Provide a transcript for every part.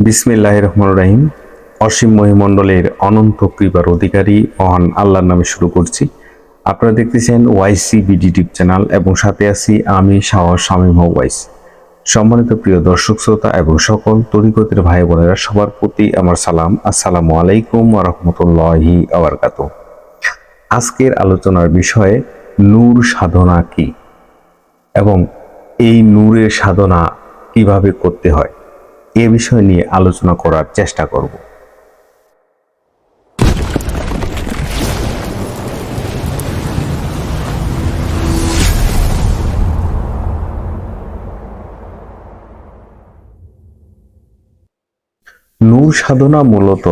বিসমিল্লাহ রহমান রাহিম। অসীম মহিমণ্ডলের অনন্ত কৃপার অধিকারী, মহান আল্লাহর নামে শুরু করছি। আপনারা দেখতেছেন ওয়াইসি বিডি ইউটিউব চ্যানেল এবং সাথে আছি আমি সাহস শামীম ওয়াইস। সম্মানিত প্রিয় দর্শক, শ্রোতা এবং সকল তরিকতের ভাই বোনেরা, সবার প্রতি আমার সালাম। আসসালামু আলাইকুম রহমতুল্লাহি আবরকাত আজকের আলোচনার বিষয়ে, নূর সাধনা কি? এবং এই নূরের সাধনা কীভাবে করতে হয়? এ বিষয় নিয়ে আলোচনা করার চেষ্টা করব। নূর সাধনা মূলত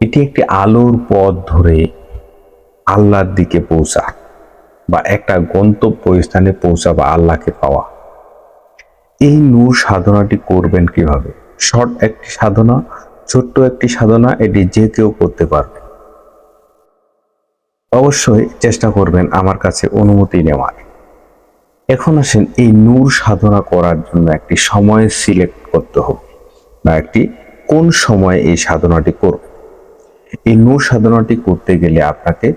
এটি একটি আলোর পথ ধরে আল্লাহর দিকে পৌঁছা বা একটা গন্তব্য স্থানে পৌঁছা বা আল্লাহকে পাওয়া। এই নূর সাধনাটি করবেন কীভাবে? শর্ট একটি সাধনা, ছোট্ট একটি সাধনা এটি যে কেউ করতে পারবে। অবশ্যই চেষ্টা করবেন আমার কাছে অনুমতি নেওয়ার। এখন আসেন এই নূর সাধনা করার জন্য একটি সময় সিলেক্ট করতে হবে, বা একটি কোন সময়ে এই সাধনাটি করব এই নূর সাধনাটি করতে গেলে আপনাকে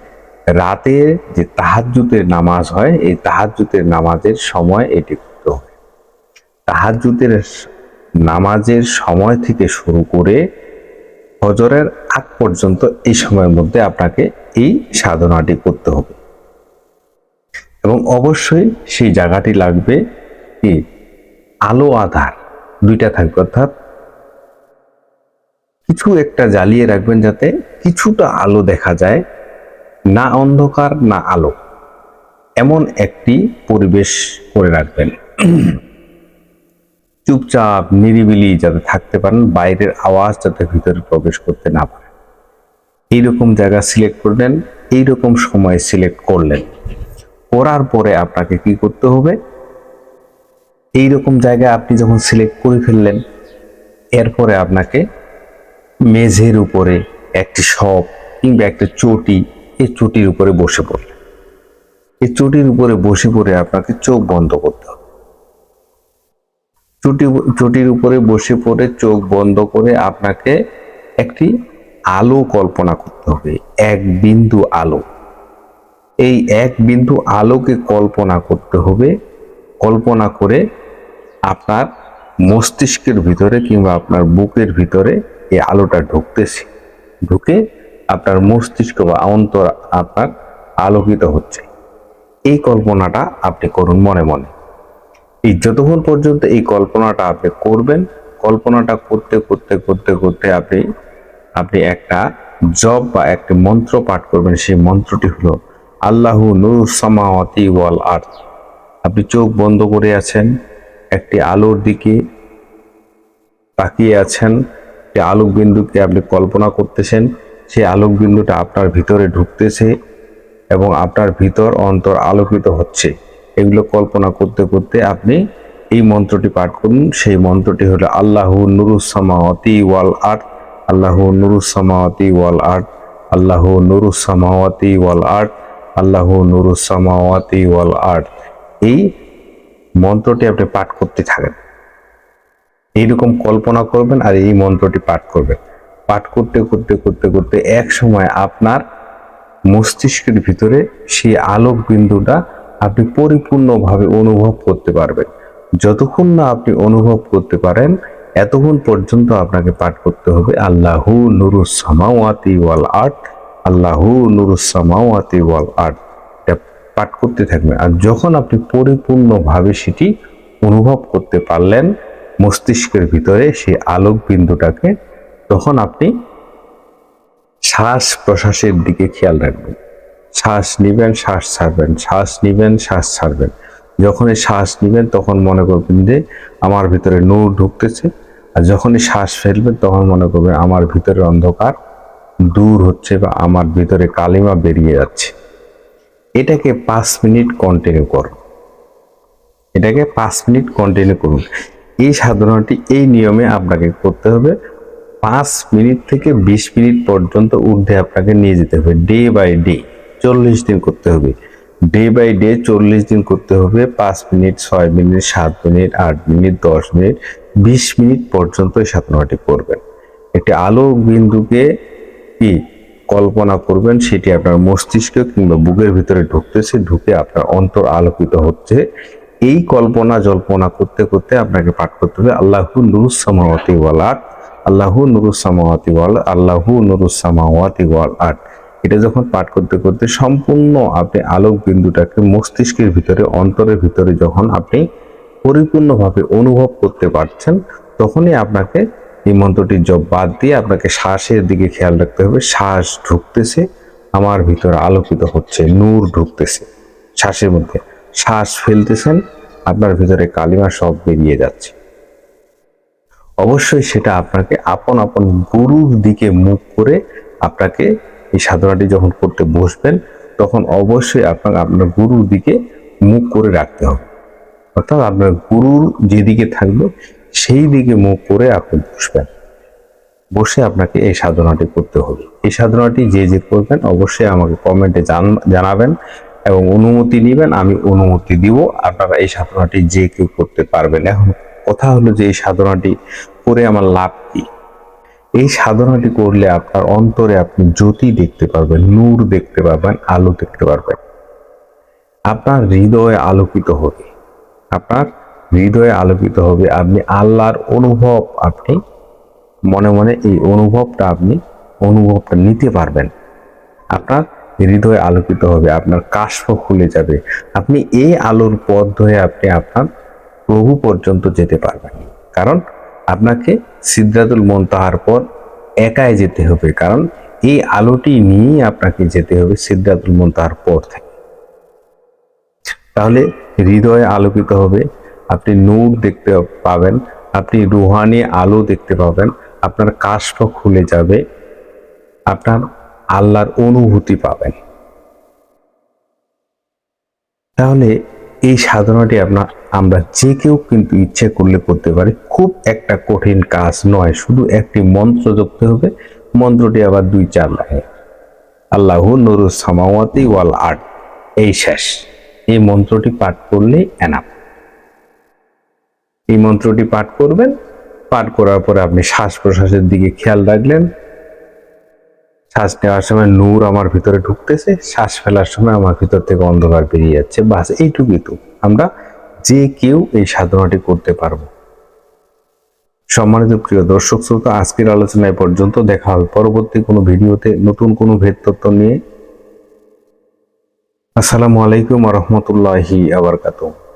রাতের যে তাহাজ্জুতের নামাজ হয়, এই তাহাজ্জুতের নামাজের সময় এটি তাহাজ্জুদের নামাজের সময় থেকে শুরু করে হজরের আগ পর্যন্ত এই সময়ের মধ্যে আপনাকে এই সাধনাটি করতে হবে। এবং অবশ্যই সেই জায়গাটি লাগবে কি? আলো আধার, দুইটা থাকবে অর্থাৎ কিছু একটা জ্বালিয়ে রাখবেন যাতে কিছুটা আলো দেখা যায়, না অন্ধকার, না আলো। এমন একটি পরিবেশ করে রাখবেন। চুপচাপ, নিরিবিলি যাতে থাকতে পারেন, বাইরের আওয়াজ যাতে ভিতরে প্রবেশ করতে না পারে এইরকম জায়গা সিলেক্ট করলেন এইরকম সময় সিলেক্ট করলেন। করার পরে আপনাকে কি করতে হবে? এইরকম জায়গায় আপনি যখন সিলেক্ট করে ফেললেন, এরপরে আপনাকে মেঝের উপরে একটি সপ কিংবা একটা চটি, এই চটির উপরে বসে পড়লেন। এই চটির উপরে বসে পড়ে আপনাকে চোখ বন্ধ করতে চুটি, চুটির উপরে বসে পড়ে চোখ বন্ধ করে আপনাকে একটি আলো কল্পনা করতে হবে, এক বিন্দু আলো। এই এক বিন্দু আলোকে কল্পনা করতে হবে, কল্পনা করে আপনার মস্তিষ্কের ভিতরে কিংবা আপনার বুকের ভিতরে এই আলোটা ঢুকতেছে। ঢুকে আপনার মস্তিষ্ক বা অন্তর আপনার আলোকিত হচ্ছে। এই কল্পনাটা আপনি করুন মনে মনে। এই যতক্ষণ পর্যন্ত এই কল্পনাটা আপনি করবেন। কল্পনাটা করতে করতে করতে করতে আপনি আপনি একটা জব বা একটি মন্ত্র পাঠ করবেন। সেই মন্ত্রটি হলো, আল্লাহু নুর সামাওয়াতি ওয়াল আর্থ আপনি চোখ বন্ধ করে আছেন, একটি আলোর দিকে তাকিয়ে আছেন, একটি আলোক বিন্দুকে আপনি কল্পনা করতেছেন, সেই আলোক বিন্দুটা আপনার ভিতরে ঢুকতেছে এবং আপনার ভিতর অন্তর আলোকিত হচ্ছে। এগুলো কল্পনা করতে করতে আপনি এই মন্ত্রটি পাঠ করুন। সেই মন্ত্রটি হলো, আল্লাহ নুরুসামাওয়াতি ওয়াল আর্থ আল্লাহ নুরুসামাওয়াতি ওয়াল আর্থ আল্লাহ নুরুসামাওয়াতি ওয়াল আর্থ আল্লাহ নুরুসামাওয়াতি ওয়াল আর্থ এই মন্ত্রটি আপনি পাঠ করতে থাকেন। এইরকম কল্পনা করবেন আর এই মন্ত্রটি পাঠ করবেন। পাঠ করতে করতে করতে করতে এক সময় আপনার মস্তিষ্কের ভিতরে সেই আলোক বিন্দুটা আপনি পরিপূর্ণভাবে অনুভব করতে পারবেন। যতক্ষণ না আপনি অনুভব করতে পারেন, এতক্ষণ পর্যন্ত আপনাকে পাঠ করতে হবে, আল্লাহু নুরুস সামাওয়াতি ওয়াল আর্থ আল্লাহু নুরুস সামাওয়াতি ওয়াল আর্থ এটা পাঠ করতে থাকবেন। আর যখন আপনি পরিপূর্ণভাবে সেটি অনুভব করতে পারলেন, মস্তিষ্কের ভিতরে সেই আলোক বিন্দুটাকে তখন আপনি শ্বাস প্রশ্বাসের দিকে খেয়াল রাখবেন। শ্বাস নিবেন, শ্বাস ছাড়বেন, শ্বাস নিবেন, শ্বাস ছাড়বেন। যখনই শ্বাস নিবেন, তখন মনে করবেন যে আমার ভিতরে নূর ঢুকতেছে। আর যখনই শ্বাস ফেলবেন, তখন মনে করবেন আমার ভিতরে অন্ধকার দূর হচ্ছে বা আমার ভিতরে কালিমা বেরিয়ে যাচ্ছে। এটাকে পাঁচ মিনিট কন্টিনিউ করুন। এটাকে পাঁচ মিনিট কন্টিনিউ করুন। এই সাধনাটি, এই নিয়মে আপনাকে করতে হবে। পাঁচ মিনিট থেকে বিশ মিনিট পর্যন্ত ঊর্ধ্বে আপনাকে নিয়ে যেতে হবে ডে বাই ডে চল্লিশ দিন করতে হবে। ডে বাই ডে চল্লিশ দিন করতে হবে, পাঁচ মিনিট, ছয় মিনিট, সাত মিনিট, আট মিনিট, দশ মিনিট, বিশ মিনিট পর্যন্ত সাধনাটি করবেন একটি আলো বিন্দুকে কি কল্পনা করবেন সেটি আপনার মস্তিষ্কে কিংবা বুকের ভিতরে ঢুকতেছে, ঢুকে আপনার অন্তর আলোকিত হচ্ছে। এই কল্পনা জল্পনা করতে করতে আপনাকে পাঠ করতে হবে, আল্লাহু নুরুস সামাওয়াতি ওয়াল আর্থ আল্লাহু নুরুস সামাওয়াতি ওয়াল, আল্লাহু নুরুস সামাওয়াতি ওয়াল আর্থ এটা যখন পাঠ করতে করতে সম্পূর্ণ আপনি আলোক বিন্দুটাকে মস্তিষ্কের ভিতরে, অন্তরের ভিতরে যখন আপনি পরিপূর্ণভাবে অনুভব করতে পারছেন, তখনই আপনাকে এই মন্ত্রটির জব বাদ দিয়ে আপনাকে শ্বাসের দিকে খেয়াল রাখতে হবে। শ্বাস ঢুকতেছে, আমার ভিতরে আলোকিত হচ্ছে, নূর ঢুকতেছে শ্বাসের মধ্যে। শ্বাস ফেলতেছেন, আপনার ভিতরে কালিমা সব বেরিয়ে যাচ্ছে। অবশ্যই সেটা আপনাকে আপন আপন গুরুর দিকে মুখ করে আপনাকে এই সাধনাটি যখন করতে বসবেন, তখন অবশ্যই আপনাকে আপনার গুরুর দিকে মুখ করে রাখতে হবে। অর্থাৎ আপনার গুরুর যেদিকে থাকবে, সেই দিকে মুখ করে আপনি বসবেন। বসে আপনাকে এই সাধনাটি করতে হবে। এই সাধনাটি যে যে করবেন, অবশ্যই আমাকে কমেন্টে জানাবেন এবং অনুমতি নেবেন, আমি অনুমতি দিব। আপনারা এই সাধনাটি যে কেউ করতে পারবেন। এখন কথা হলো যে এই সাধনাটি করে আমার লাভ কি? এই সাধনাটি করলে আপনার অন্তরে আপনি জ্যোতি দেখতে পারবেন, নূর দেখতে পারবেন, আলো দেখতে পারবেন। আপনার হৃদয়ে আলোকিত হবে। আপনার হৃদয়ে আলোকিত হবে। আপনি আল্লাহর অনুভব আপনি মনে মনে এই অনুভবটা আপনি অনুভবটা নিতে পারবেন। আপনার হৃদয় আলোকিত হবে, আপনার কাশ্প খুলে যাবে। আপনি এই আলোর পথ ধরে আপনি আপনার প্রভু পর্যন্ত যেতে পারবেন। কারণ আপনাকে সিদ্ধাতুল মন্তাহার পর একাই যেতে হবে। কারণ এই আলোটি নিয়েই আপনাকে যেতে হবে সিদ্ধাতুল মন্তাহার পর থেকে। তাহলে হৃদয়ে আলোকিত হবে, আপনি নূর দেখতে পাবেন, আপনি রুহানি আলো দেখতে পাবেন, আপনার কাষ্ঠ খুলে যাবে, আপনার আল্লাহর অনুভূতি পাবেন। তাহলে এই সাধনাটি আপনার আমরা যে কেউ কিন্তু ইচ্ছে করলে করতে পারি। খুব একটা কঠিন কাজ নয়, শুধু একটি মন্ত্র জপতে হবে। মন্ত্রটি আবার দুই চার লাগে আল্লাহ নুরুস সামাওয়াতি ওয়াল আর্ট এই শেষ। এই মন্ত্রটি পাঠ করলেই এনাফ এই মন্ত্রটি পাঠ করবেন। পাঠ করার পরে আপনি শ্বাস প্রশ্বাসের দিকে খেয়াল রাখলেন। শ্বাস নেওয়ার সময় নূর আমার ভিতরে ঢুকতেছে। শ্বাস ফেলার সময় আমার ভিতর থেকে অন্ধকার বেরিয়ে যাচ্ছে। বাস এইটুকুই তো। আমরা যে কেউ এই সাধনাটি করতে পারব। সম্মানিত প্রিয় দর্শক শ্রোতা, আজকের আলোচনায় পর্যন্ত দেখা হবে। পরবর্তী কোনো ভিডিওতে নতুন কোনো ভেদ তত্ত্ব নিয়ে। আসসালামু আলাইকুম রহমতুল্লাহি আবরকাতুহ